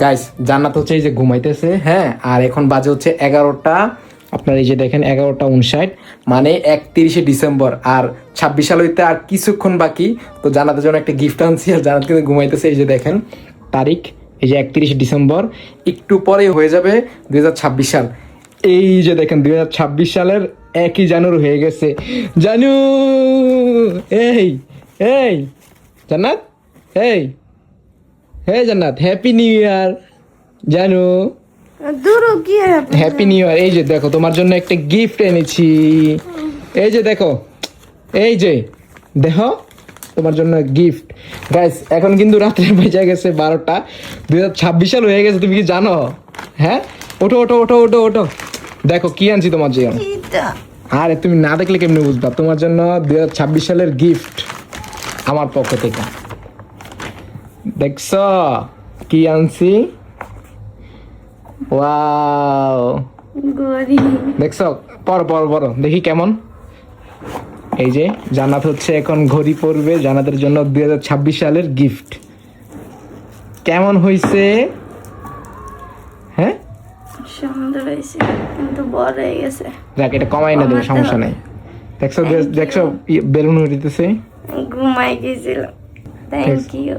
Guys জান্নাত হচ্ছে এই যে ঘুমাইতেছে হ্যাঁ? আর এখন বাজে হচ্ছে এগারোটা। আপনার এই যে দেখেন, এগারোটা উনষাট মানে একত্রিশে ডিসেম্বর। আর ছাব্বিশ হইতে আর কিছুক্ষণ বাকি। তো জানাতের জন্য একটা গিফট আনছি, আর জানাত কিন্তু ঘুমাইতেছে, এই যে দেখেন, তারিখ, এই যে একত্রিশে ডিসেম্বর। একটু পরে হয়ে যাবে দুই হাজার ছাব্বিশ সাল। এই যে দেখেন, দুই হাজার ছাব্বিশ সালের একই জানুর হয়ে গেছে। জানু এই এই, জান্নাত, এই। হে জান্নাত হ্যাপি নিউ ইয়ার জানু। দূর কি হ্যাপি নিউ ইয়ার এই যে দেখো তোমার জন্য একটা গিফট এনেছি। এই যে দেখো এই যে দেখো তোমার জন্য গিফট গাইস এখন কিন্তু রাত্রে বেজে গেছে বারোটা দুই হাজার ছাব্বিশ সাল হয়ে গেছে তুমি কি জানো? হ্যাঁ? ওঠো ওঠো ওঠো ওঠো ওঠো। দেখো কি আনছি তোমার জন্য? আরে তুমি না দেখলে কেমনি বুঝবা? তোমার জন্য দুই হাজার ছাব্বিশ সালের গিফট আমার পক্ষ থেকে। দেখছ? কি আনছি? ওয়াও। দেখছ? পর পর পর দেখি কেমন। এই যে জান্নাত হচ্ছে এখন ঘড়ি পরবে জানাতের জন্য দুই হাজার ছাব্বিশ সালের গিফট কেমন হয়েছে হ্যাঁ? সুন্দর হয়েছে কিন্তু বড় হয়ে গেছে। যাক এটা কমাই না দেবে সমস্যা নাই। দেখছ দেখছ বেলুন উঠিতেছে ঘুমাই গেছিল থ্যাংক ইউ